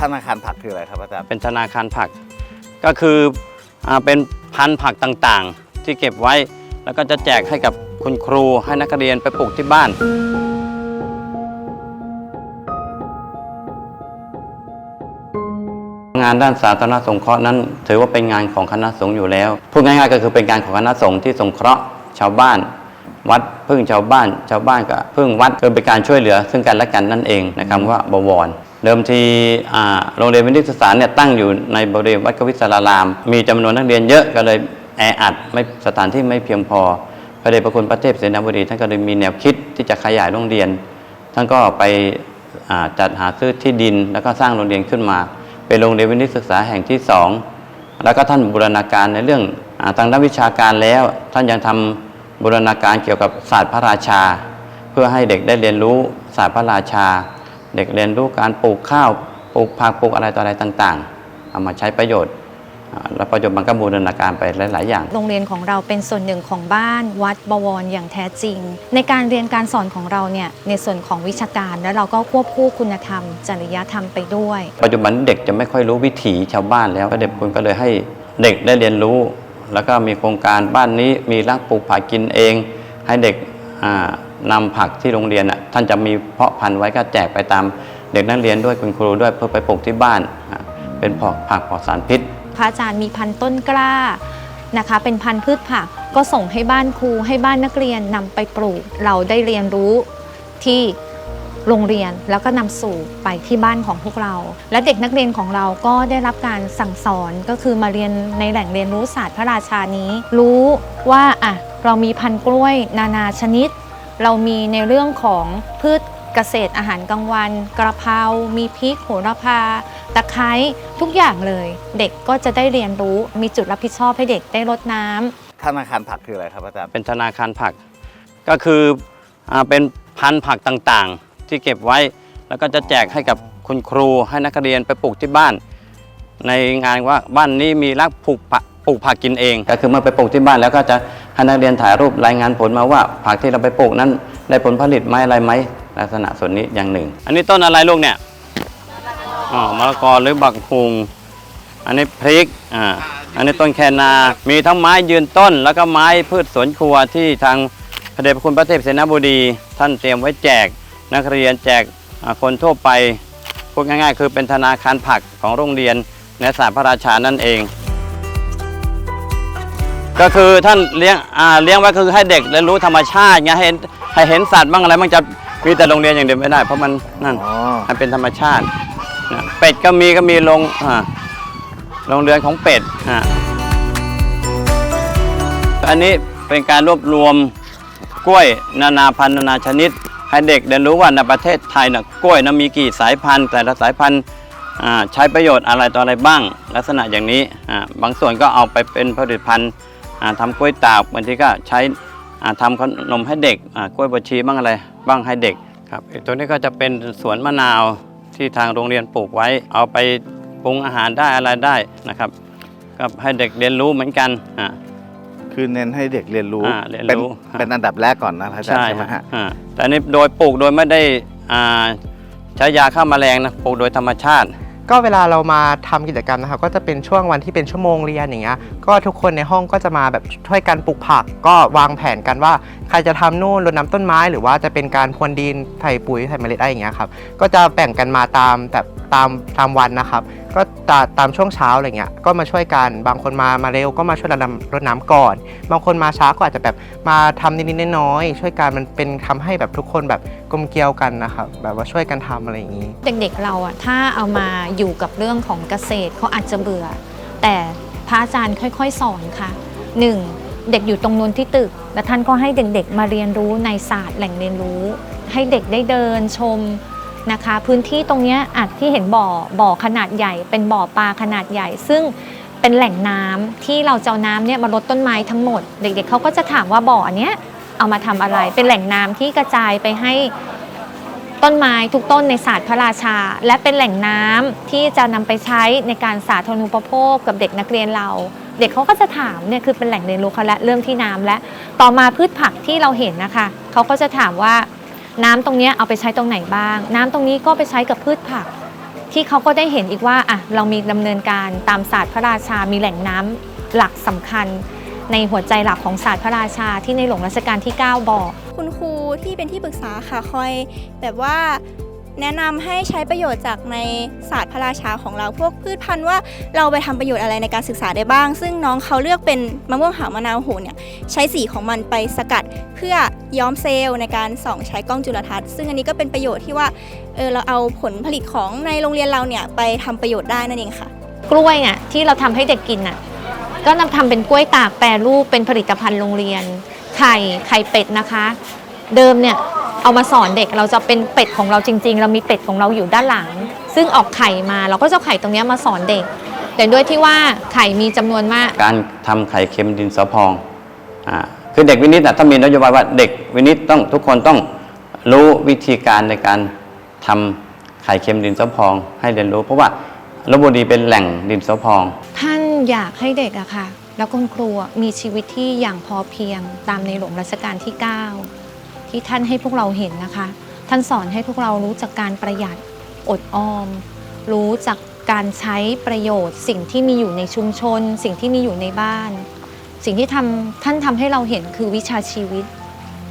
ธนาคารผักคืออะไรครับอาจารย์เป็นธนาคารผัก ก็คืออาเป็นพันธุ์ผักต่างๆ ที่เก็บไว้ แล้วก็จะแจกให้กับคุณครูให้นักเรียนไปปลูกที่บ้าน งานด้านสาธารณสงเคราะห์นั้น ถือว่าเป็นงานของคณะสงฆ์อยู่แล้วพูดง่ายๆก็คือเป็นงานของคณะสงฆ์ที่สงเคราะห์ชาวบ้าน วัดพึ่งชาวบ้าน ชาวบ้านก็พึ่งวัดคือเป็นการช่วยเหลือ ซึ่งกันและกันนั่นเองนะครับว่าบวร เดิมทีโรงเรียนวิทยาศาสตร์เนี่ยตั้งอยู่ในบริเวณวัดกวิศาราราม มีจำนวนนักเรียนเยอะก็เลยแออัดไม่สถานที่ไม่เพียงพอพระเดชพระคุณพระเทพเสนาบดีท่านก็เลยมีแนวคิดที่จะขยายโรงเรียน ท่านก็ไปจัดหาซื้อที่ดิน แล้วก็สร้างโรงเรียนขึ้นมา เป็นโรงเรียนวินิตศึกษาแห่งที่สองแล้วก็ท่านบูรณาการในเรื่องอทางด้านวิชาการแล้ว ท่านยังทำบูรณาการเกี่ยวกับศาสตร์พระราชา เพื่อให้เด็กได้เรียนรู้ศาสตร์พระราชา เด็กเรียนรู้การปลูกข้าวปลูกผักปลูกอะไรต่ออะไรต่างๆเอามาใช้ประโยชน์อ่าแล้วปัจจุบันก็บูรณาการไปหลาย ๆ อย่าง โรงเรียนของเราเป็นส่วนหนึ่งของบ้านวัดบวรอย่างแท้จริง ในการเรียนการสอนของเราเนี่ยในส่วนของวิชาการแล้วเราก็ควบคู่คุณธรรม จริยธรรมไปด้วย ปัจจุบันเด็กจะไม่ค่อยรู้วิถีชาวบ้านแล้วก็เด็กคุณก็เลยให้เด็กได้เรียนรู้ แล้วก็มีโครงการบ้านนี้มีรักปลูกผักกินเอง ให้เด็ก อ่านำผักที่โรงเรียนอะท่านจะมีเพาะพันธุ์ไว้ก็แจกไปตามเด็กนักเรียนด้วยคุณครูด้วยเพื่อไปปลูกที่บ้าน เป็นผักผักปลอดสารพิษ พระอาจารย์มีพันธุ์ต้นกล้านะคะ เป็นพันธุ์พืชผักก็ส่งให้บ้านครูให้บ้านนักเรียนนำไปปลูก เราได้เรียนรู้ที่โรงเรียนแล้วก็นำสู่ไปที่บ้านของพวกเรา และเด็กนักเรียนของเราก็ได้รับการสั่งสอนก็คือมาเรียนในแหล่งเรียนรู้ศาสตร์พระราชานี้ รู้ว่าอะเรามีพันธุ์กล้วยนานาชนิด เรามีในเรื่องของพืชเกษตรอาหารกลางวัน กระเพรา มีพริกโหระพา ตะไคร้ทุกอย่างเลย เด็กก็จะได้เรียนรู้มีจุดรับผิดชอบให้เด็กได้รดน้ำธนาคารผักคืออะไรครับอาจารย์ เป็นธนาคารผัก ก็คืออาเป็นพันธุ์ผักต่างๆ ที่เก็บไว้แล้วก็จะแจกให้กับคุณครูให้นักเรียนไปปลูกที่บ้าน ในงานว่าบ้านนี้มีรักปลูกผัก ปลูกผักกินเอง ก็คือเมื่อไปปลูกที่บ้านแล้วก็จะให้นักเรียนถ่ายรูปรายงานผลมาว่า ผักที่เราไปปลูกนั้นได้ผลผลิตไหมอะไรไหมลักษณะส่วนนี้อย่างหนึ่ง อันนี้ต้นอะไรลูกเนี่ยอ๋อมะละกอหรือบักฮุงอันนี้พริกอ่าอันนี้ต้นแคนา มีทั้งไม้ยืนต้น แล้วก็ไม้พืชสวนครัวที่ทางพระเดชพระคุณพระเทพเสนาบดี ท่านเตรียมไว้แจกนักเรียนแจกอ่าคนทั่วไปพูดง่ายๆ คือเป็นธนาคารผักของโรงเรียนในศาสตร์พระราชานั่นเอง ก็คือท่านเลี้ยงอ่าเลี้ยงไว้คือให้เด็กเรียนรู้ธรรมชาติไงให้เห็นให้เห็นสัตว์บ้างอะไรมันจะมีแต่โรงเรียนอย่างเดียวไม่ได้ เพราะมันนั่นอ๋อ ให้เป็นธรรมชาตินะเป็ดก็มีก็มีโรงอ่าโรงเรือนของเป็ดอ่าอันนี้เป็นการรวบรวมกล้วยนานาพันธุ์นานาชนิด ให้เด็กเรียนรู้ว่าในประเทศไทยนะกล้วยนะมีกี่สายพันธุ์ แต่ละสายพันธุ์อ่าใช้ประโยชน์อะไรต่ออะไรบ้าง ลักษณะอย่างนี้อ่าบางส่วนก็เอาไปเป็นผลิตภัณฑ์อ่า ทำกล้วยตากบางทีก็ใช้อ่าทำขนมให้เด็กอ่ากล้วยบวชชีบ้างอะไรบ้างให้เด็กครับอีกตัวนี้ก็จะเป็นสวนมะนาวที่ทางโรงเรียนปลูกไว้ เอาไปปรุงอาหารได้อะไรได้นะครับก็ให้เด็กเรียนรู้เหมือนกันอ่าคือเน้นให้เด็กเรียนรู้อ่าเรียนรู้เป็นเป็นอันดับแรกก่อนนะอาจารย์ใช่ไหมฮะอ่าแต่อันนี้โดยปลูกโดยไม่ได้อ่าใช้ยาฆ่าแมลงนะปลูกโดยธรรมชาติ ก็เวลาเรามาทำกิจกรรมนะครับก็จะเป็นช่วงวันที่เป็นชั่วโมงเรียนอย่างเงี้ยก็ทุกคนในห้องก็จะมาแบบช่วยกันปลูกผัก ก็วางแผนกันว่าใครจะทำนู่นรดน้ำต้นไม้ หรือว่าจะเป็นการพรวนดินใส่ปุ๋ยใส่เมล็ดอะไรอย่างเงี้ยครับก็จะแบ่งกันมาตามแบบตามตามวันนะครับ ก็ตาตามช่วงเช้าอะไรเงี้ยก็มาช่วยกันบางคนมามาเร็วก็มาช่วยรดน้ำรดน้ำก่อน บางคนมาช้าก็อาจจะแบบมาทำนิดๆน้อยๆช่วยกันมันเป็นทำให้แบบทุกคนแบบกลมเกลียวกันนะครับแบบว่าช่วยกันทำอะไรอย่างงี้ เด็กๆเราอะถ้าเอามาอยู่กับเรื่องของเกษตรเขาอาจจะเบื่อ แต่พระอาจารย์ค่อย ๆ สอนค่ะหนึ่งเด็กอยู่ตรงนู้นที่ตึก และท่านก็ให้เด็กๆมาเรียนรู้ในศาสตร์แหล่งเรียนรู้ ให้เด็กได้เดินชม นะคะ พื้นที่ตรงนี้อาจที่เห็นบ่อบ่อขนาดใหญ่ เป็นบ่อปลาขนาดใหญ่ ซึ่งเป็นแหล่งน้ำที่เราจะเอาน้ำเนี่ยมาลดต้นไม้ทั้งหมด เด็กๆเขาก็จะถามว่าบ่อเนี้ยเอามาทำอะไร เป็นแหล่งน้ำที่กระจายไปให้ต้นไม้ทุกต้นในศาสตร์พระราชา และเป็นแหล่งน้ำที่จะนำไปใช้ในการสาธารณูปโภคกับเด็กนักเรียนเรา เด็กเขาก็จะถามเนี่ยคือเป็นแหล่งเรียนรู้เขาและเรื่องที่น้ำและ ต่อมาพืชผักที่เราเห็นนะคะเขาก็จะถามว่า น้ำตรงนี้เอาไปใช้ตรงไหนบ้าง น้ำตรงนี้ก็ไปใช้กับพืชผัก ที่เขาก็ได้เห็นอีกว่าอะเรามีดำเนินการตามศาสตร์พระราชา มีแหล่งน้ำหลักสำคัญ ในหัวใจหลักของศาสตร์พระราชาที่ในหลวงรัชกาลที่ 9 บอก คุณครูที่เป็นที่ปรึกษาค่ะคอยแบบว่า แนะนำให้ใช้ประโยชน์จากในศาสตร์พระราชาของเราพวกพืชพันธุ์ว่าเราไปทำประโยชน์อะไรในการศึกษาได้บ้าง ซึ่งน้องเขาเลือกเป็นมะม่วงหาวมะนาวโหเนี่ยใช้สีของมันไปสกัดเพื่อย้อมเซลล์ในการส่องใช้กล้องจุลทรรศน์ ซึ่งอันนี้ก็เป็นประโยชน์ที่ว่าเออเราเอาผลผลิตของในโรงเรียนเราเนี่ยไปทำประโยชน์ได้นั่นเองค่ะ กล้วยเนี่ยที่เราทำให้เด็กกินน่ะก็นำทำเป็นกล้วยตากแปรรูปเป็นผลิตภัณฑ์โรงเรียนไข่ไข่เป็ดนะคะ เดิมเนี่ยเอามาสอนเด็กเราจะเป็นเป็ดของเราจริง ๆ เรามีเป็ดของเราอยู่ด้านหลัง ซึ่งออกไข่มาเราก็จะเอาไข่ตรงเนี้ยมาสอนเด็ก แต่ด้วยที่ว่าไข่มีจำนวนมาก การทำไข่เค็มดินสอพองอ่าคือเด็กวินิตน่ะต้องมีนโยบายว่าเด็กวินิตต้องทุกคนต้องรู้วิธีการในการทำไข่เค็มดินสอพอง ให้เรียนรู้ เพราะว่าลบบุรีเป็นแหล่งดินสอพอง ท่านอยากให้เด็กอะค่ะ แล้วคุณครูอะมีชีวิตที่อย่างพอเพียงตามในหลวงรัชกาลที่ 9 ที่ท่านให้พวกเราเห็นนะคะ ท่านสอนให้พวกเรารู้จักการประหยัดอดออม รู้จักการใช้ประโยชน์ สิ่งที่มีอยู่ในชุมชน สิ่งที่มีอยู่ในบ้าน สิ่งที่ทำท่านทำให้เราเห็นคือวิชาชีวิต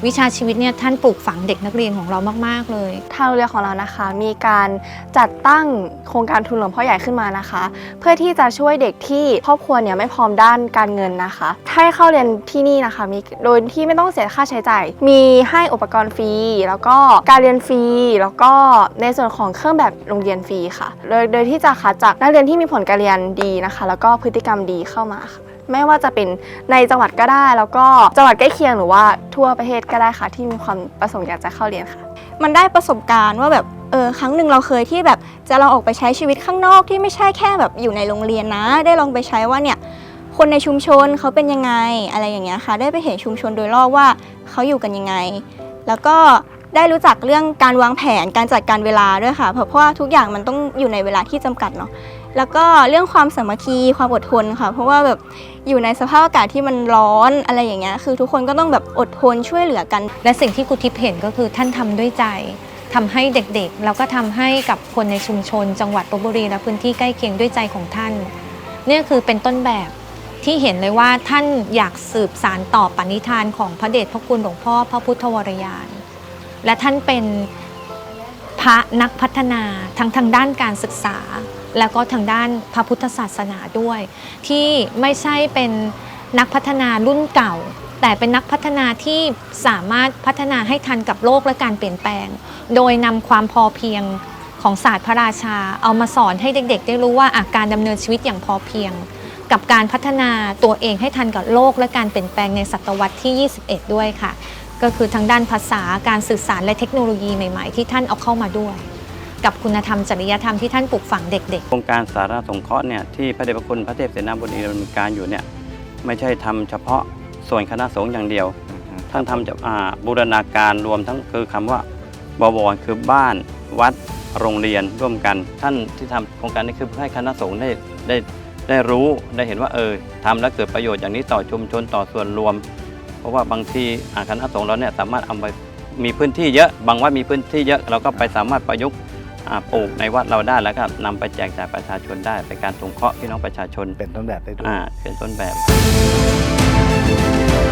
วิชาชีวิตเนี่ยท่านปลูกฝังเด็กนักเรียนของเรามาก ๆ เลย ทางโรงเรียนของเรานะคะ มีการจัดตั้งโครงการทุนหลวงพ่อใหญ่ขึ้นมานะคะ เพื่อที่จะช่วยเด็กที่ครอบครัวเนี่ยไม่พร้อมด้านการเงินนะคะให้เข้าเรียนที่นี่นะคะมีโดยที่ไม่ต้องเสียค่าใช้จ่าย มีให้อุปกรณ์ฟรีแล้วก็การเรียนฟรีแล้วก็ในส่วนของเครื่องแบบโรงเรียนฟรีค่ะ โดยโดยที่จะคัดจากนักเรียนที่มีผลการเรียนดีนะคะ แล้วก็พฤติกรรมดีเข้ามาค่ะ ไม่ว่าจะเป็นในจังหวัดก็ได้ แล้วก็จังหวัดใกล้เคียงหรือว่าทั่วประเทศก็ได้ค่ะ ที่มีความประสงค์อยากจะเข้าเรียนค่ะ มันได้ประสบการณ์ว่าแบบเออครั้งหนึ่งเราเคยที่แบบจะลองออกไปใช้ชีวิตข้างนอกที่ไม่ใช่แค่แบบอยู่ในโรงเรียนนะ ได้ลองไปใช้ว่าเนี่ยคนในชุมชนเขาเป็นยังไงอะไรอย่างเงี้ยค่ะ ได้ไปเห็นชุมชนโดยรอบว่าเขาอยู่กันยังไง แล้วก็ได้รู้จักเรื่องการวางแผนการจัดการเวลาด้วยค่ะ เพราะเพราะว่าทุกอย่างมันต้องอยู่ในเวลาที่จำกัดเนาะ แล้วก็เรื่องความสามัคคีความอดทนค่ะ เพราะว่าแบบอยู่ในสภาพอากาศที่มันร้อนอะไรอย่างเงี้ยคือทุกคนก็ต้องแบบอดทนช่วยเหลือกัน และสิ่งที่ครูทิพย์เห็นก็คือท่านทำด้วยใจทำให้เด็กๆ แล้วก็ทำให้กับคนในชุมชน จังหวัดลบบุรีและพื้นที่ใกล้เคียงด้วยใจของท่านเนี่ยคือเป็นต้นแบบที่เห็นเลยว่าท่านอยากสืบสารต่อปณิธานของพระเดชพระคุณหลวงพ่อพระพุทธวรยาน และท่านเป็นพระนักพัฒนาทั้งทางด้านการศึกษา แล้วก็ทางด้านพระพุทธศาสนาด้วย ที่ไม่ใช่เป็นนักพัฒนารุ่นเก่า แต่เป็นนักพัฒนาที่สามารถพัฒนาให้ทันกับโลกและการเปลี่ยนแปลง โดยนำความพอเพียงของศาสตร์พระราชา เอามาสอนให้เด็ก ๆ ได้รู้ว่าอาการดำเนินชีวิตอย่างพอเพียง กับการพัฒนาตัวเองให้ทันกับโลกและการเปลี่ยนแปลงในศตวรรษที่ 21 ด้วยค่ะ ก็คือทางด้านภาษาการสื่อสารและเทคโนโลยีใหม่ ๆ ที่ท่านเอาเข้ามาด้วย กับคุณธรรมจริยธรรมที่ท่านปลูกฝังเด็กๆโครงการสาธารณสงเคราะห์เนี่ยที่พระเดชพระคุณพระเทพเสนาบดีดำเนินการอยู่เนี่ยไม่ใช่ทำเฉพาะส่วนคณะสงฆ์อย่างเดียว ท่านทำจะอ่าบูรณาการรวมทั้งคือคำว่าบวรคือบ้านวัดโรงเรียนร่วมกัน ท่านที่ทำโครงการนี้คือให้คณะสงฆ์ได้ได้ได้รู้ได้เห็นว่าเออทำแล้วเกิดประโยชน์อย่างนี้ต่อชุมชนต่อส่วนรวม เพราะว่าบางทีอ่าคณะสงฆ์เราเนี่ยสามารถเอาไปมีพื้นที่เยอะ บางวัดมีพื้นที่เยอะเราก็ไปสามารถประยุกต์อ่า ปลูกในวัดเราได้แล้วก็นำไปแจกจ่ายประชาชนได้เป็นการสงเคราะห์พี่น้องประชาชนเป็นต้นแบบได้ด้วย อ่าเป็นต้นแบบค